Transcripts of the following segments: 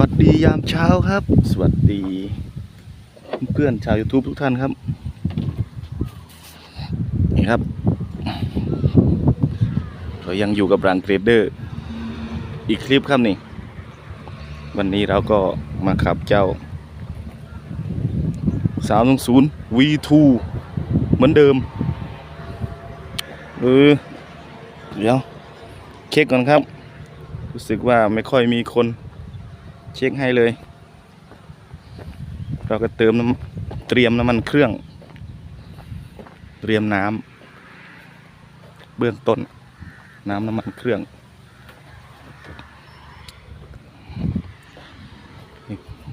วัสดียามเช้าครับ สวัสดีเพื่อนชาว YouTube ทุกท่านครับ นี่ครับ เรายังอยู่กับรังเกรดเดอร์ อีกคลิปครับนี่ วันนี้เราก็มาขับเจ้า320 V2 เหมือนเดิม เออ เดี๋ยว เช็คก่อนครับ รู้สึกว่าไม่ค่อยมีคน เช็คให้เลย เราก็เติมน้ำเตรียมน้ำมันเครื่อง เตรียมน้ำเบื้องต้น น้ำน้ำมันเครื่อง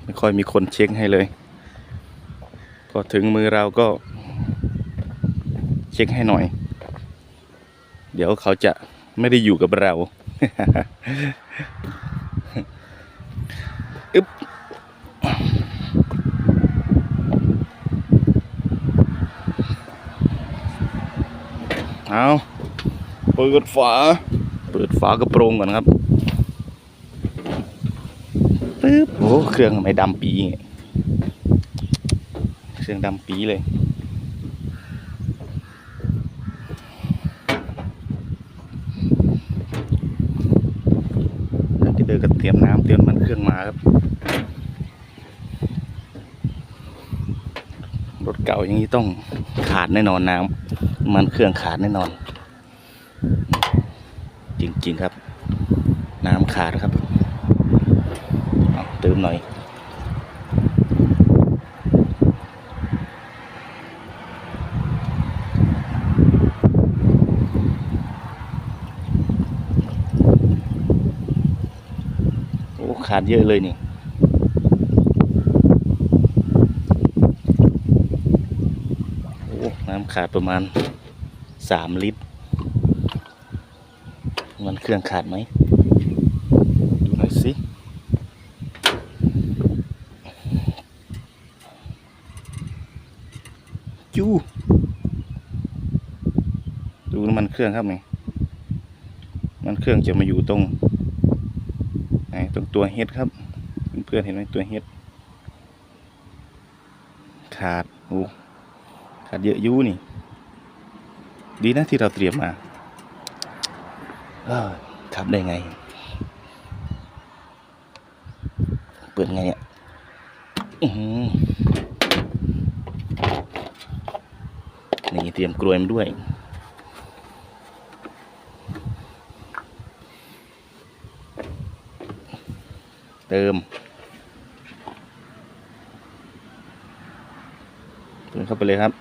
ไม่ค่อยมีคนเช็คให้เลย พอถึงมือเราก็เช็คให้หน่อย เดี๋ยวเขาจะไม่ได้อยู่กับเรา อึ๊บเอาเปิดฝา เปิดฝากระโปรงก่อนครับปึ๊บโอ้เครื่องทำไมดำปีงี้เครื่องดำปีเลย แล้วที่เดินก็เตรียมน้ำเตรียมมันเครื่องมาครับ รถเก่าอย่างนี้ต้องขาดแน่นอนน้ำมันเครื่องขาดแน่นอน จริงๆครับ น้ำขาดครับเอาเติมหน่อย โอ้ ขาดเยอะเลยนี่โอ้น้ำขาดประมาณสามลิตร มันเครื่องขาดไหมดูหน่อยสิจูดูน้ำมันเครื่องครับนี่มันเครื่องจะมาอยู่ตรง ตัวเฮ็ดครับ เพื่อนเห็นไหมตัวเฮ็ด ขาดโอ้ขาดเยอะยูนี่ ดีนะที่เราเตรียมมาเออขับได้ไง เปิดไงอะอื้อหือนี่เตรียมกลวยมาด้วย เติมเติมเข้าไปเลยครับ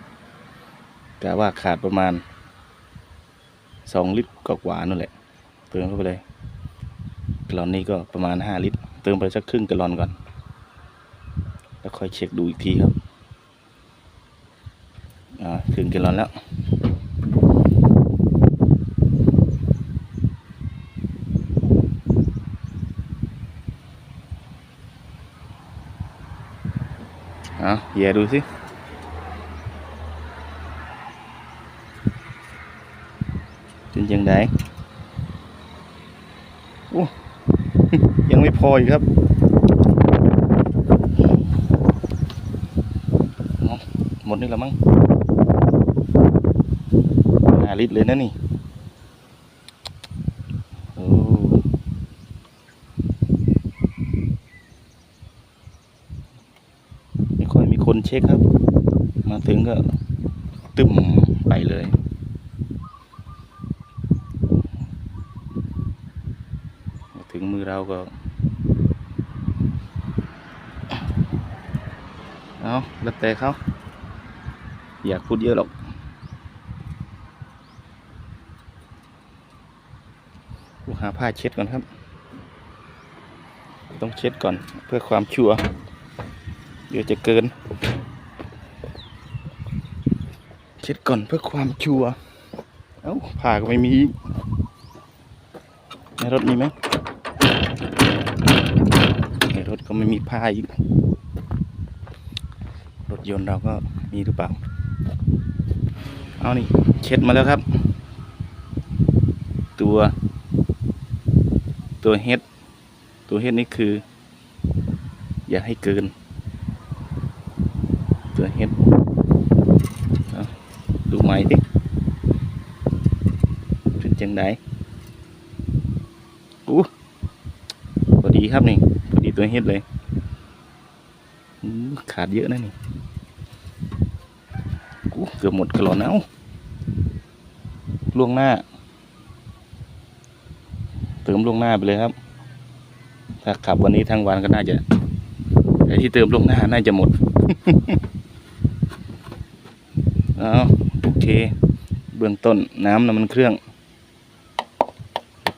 แต่ว่าขาดประมาณสองลิตรกว่านั่นแหละ เติมเข้าไปเลยกลอนนี้ก็ประมาณห้าลิตร เติมไปสักครึ่งกลอนก่อน แล้วค่อยเช็คดูอีกทีครับอ่าครึ่งกลอนแล้ว แย่ดูสิเป็นยังไงโอ้ยังไม่พออีกครับหมดนี่แล้วมั้งหาลิตรเลยนะนี่โอ้ไม่ค่อยมีคนเช็คครับ มาถึงก็ตึมไปเลย ถึงมือเราก็ เอาแล้วแต่เขาอยากพูดเยอะหรอกหาผ้าเช็ดก่อนครับ ต้องเช็ดก่อนเพื่อความชัวร์เดี๋ยวจะเกิน เช็ดก่อนเพื่อความชัวร์เอ้าผ้าก็ไม่มี ในรถมีไหมในรถก็ไม่มีผ้าอีก รถยนต์เราก็มีหรือเปล่า เอานี่ เช็ดมาแล้วครับ ตัว ตัวเฮดตัวเฮดนี่คือ อย่าให้เกิน ตัวเฮ็ดเอาดูใหม่ดิเป็นจั งไดอู้พอดีครับนี่พอดีตัวเฮ็ดเลยขาดเยอะนะนี่อู้เกือบหมดกระหลอนเอาล่วงหน้า เติมล่วงหน้าไปเลยครับ ถ้าขับวันนี้ทั้งวันก็น่าจะไอ้ที่เติมล่วงหน้าน่าจะหมดเอาโอเค เบื้องต้นน้ำน้ำมันเครื่อง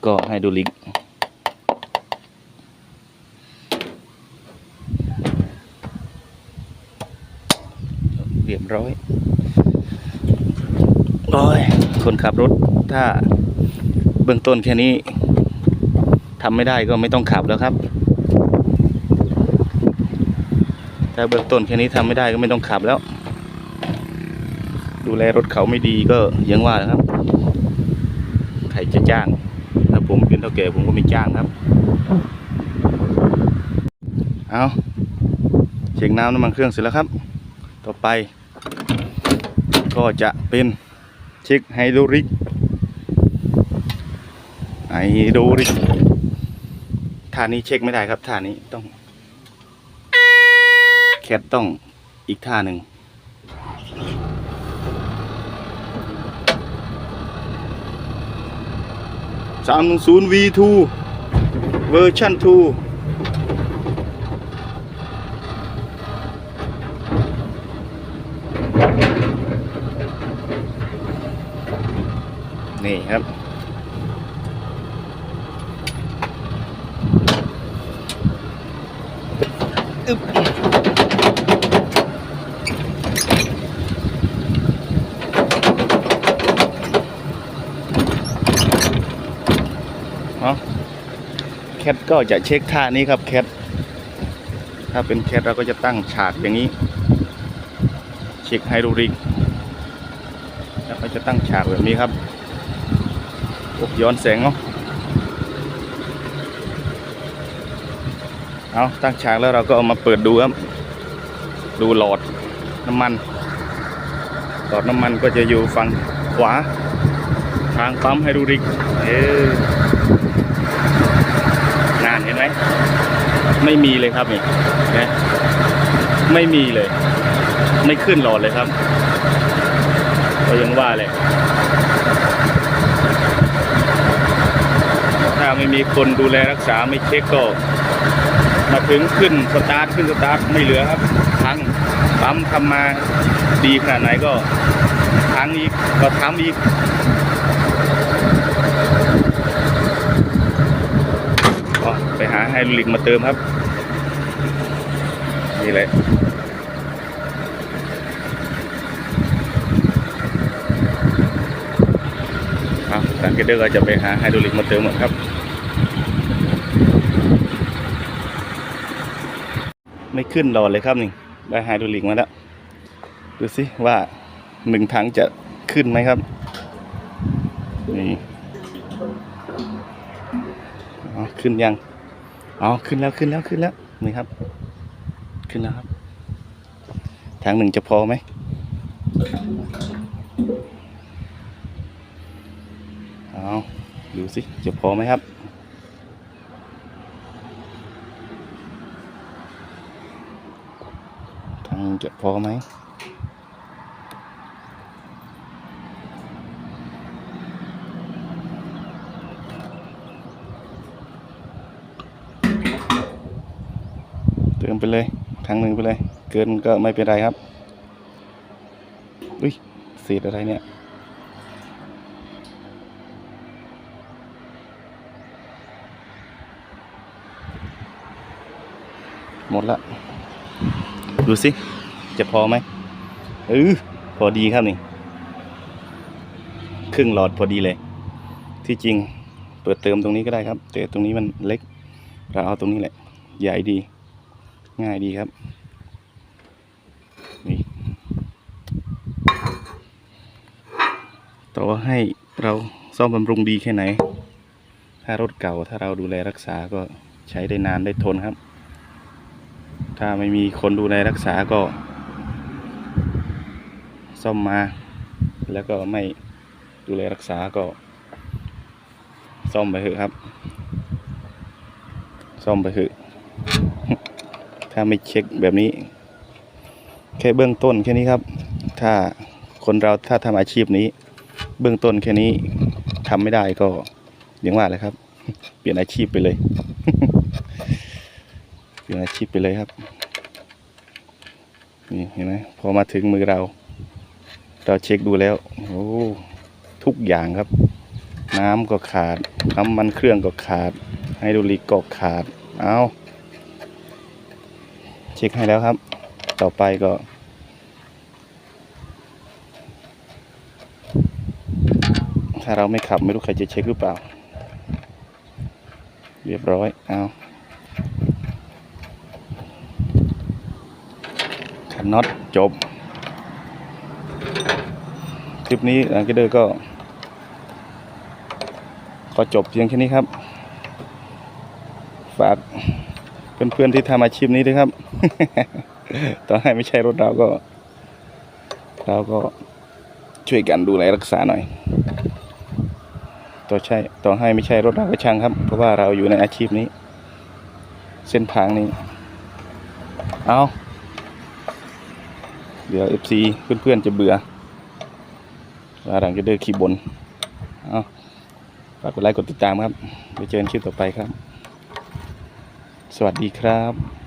ก็ไฮดรอลิก เรียบร้อยโอ้ยคนขับรถถ้าเบื้องต้นแค่นี้ทำไม่ได้ก็ไม่ต้องขับแล้วครับ ถ้าเบื้องต้นแค่นี้ทำไม่ได้ก็ไม่ต้องขับแล้ว ดูแลรถเขาไม่ดีก็อยังว่านะครับ ใครจะจ้างถ้าผมเป็นเท่าแก่ผมก็ไม่จ้างครับ เอาเช็คน้ำน้ำมันเครื่องเสร็จแล้วครับ ต่อไป ก็จะเป็นเช็คไฮดรลิกไฮดรลิกท่านี้เช็คไม่ได้ครับท่านี้ต้อง แคทต้องอีกท่าหนึ่ง สามศูนย์ V2 เวอร์ชัน2นี่ครับอึ๊บเอาแคทก็จะเช็คท่านี้ครับแคทถ้าเป็นแคทเราก็จะตั้งฉากอย่างนี้ เช็คไฮดรอลิกแล้วก็จะตั้งฉากแบบนี้ครับอ้ย้อนแสงเนาะเอาตั้งฉากแล้วเราก็เอามาเปิดดูครับ ดูหลอดน้ำมัน หลอดน้ำมันก็จะอยู่ฝั่งขวา ทางปั๊มไฮดรอลิก เออนานเห็นไหม ไม่มีเลยครับนี่นะไม่มีเลย ไม่ขึ้นหลอดเลยครับก็ยังว่าเลยถ้าไม่มีคนดูแลรักษาไม่เช็คก็มาถึงขึ้นสตาร์ทขึ้นสตาร์ทไม่เหลือครับพังปั๊มทำมาดีขนาดไหนก็พังอีกก็ทำอีกไปหาไฮดรอลิกมาเติมครับ นี่แหละครับการเกเดอร์ก็จะไปหาไฮดรอลิกมาเติมหมดครับ ไม่ขึ้นหลอดเลยครับนี่ได้ไฮดรอลิกมาแล้ว ดูสิว่าหนึ่งถังจะขึ้นไหมครับ นี่อ๋อขึ้นยัง อ๋อ ขึ้นแล้วขึ้นแล้วขึ้นแล้ว นี่ครับ ขึ้นแล้วครับถังหนึ่งจะพอไหมเอาดูสิจะพอไหมครับทางจะพอไหมเติมไปเลย ทางหนึ่งไปเลย เกินก็ไม่เป็นไรครับอุ้ยเศษอะไรเนี่ยหมดละดูสิ จะพอไหมเออพอดีครับนี่ ครึ่งหลอดพอดีเลย ที่จริงเปิดเติมตรงนี้ก็ได้ครับ แต่ตรงนี้มันเล็ก เราเอาตรงนี้แหละ ใหญ่ดี ง่ายดีครับ นี่ต่อให้เราซ่อมบำรุงดีแค่ไหน ถ้ารถเก่าถ้าเราดูแลรักษาก็ใช้ได้นานได้ทนครับ ถ้าไม่มีคนดูแลรักษาก็ซ่อมมา แล้วก็ไม่ดูแลรักษาก็ ซ่อมไปเถอะครับ ซ่อมไปเถอะ ถ้าไม่เช็คแบบนี้ แค่เบื้องต้นแค่นี้ครับ ถ้าคนเราถ้าทำอาชีพนี้ เบื้องต้นแค่นี้ทำไม่ได้ก็อย่างว่าเลยครับ เปลี่ยนอาชีพไปเลย เปลี่ยนอาชีพไปเลยครับ นี่เห็นไหมพอมาถึงมือเรา เราเช็คดูแล้วโอ้ทุกอย่างครับ น้ำก็ขาดน้ำมันเครื่องก็ขาดไฮดรอลิกก็ขาด เอา เช็คให้แล้วครับ ต่อไปก็ ถ้าเราไม่ขับไม่รู้ใครจะเช็คหรือเปล่า เรียบร้อย เอาขันน็อตจบ คลิปนี้อังเกเดอร์ก็ขอจบเพียงแค่นี้ครับ ฝาก เพื่อนๆที่ทำอาชีพนี้ด้วยครับ ต่อให้ไม่ใช่รถเราก็ เราก็ช่วยกันดูแลรักษาหน่อย ต่อใช่ ต่อให้ไม่ใช่รถเราก็ช่างครับ เพราะว่าเราอยู่ในอาชีพนี้ เส้นทางนี้ เอาเดี๋ยว FC เพื่อนๆจะเบื่อว่าหลังจะเดินขี่บน เอาฝากกดไลค์กดติดตามครับ ไปเจอกันคลิปต่อไปครับ สวัสดีครับ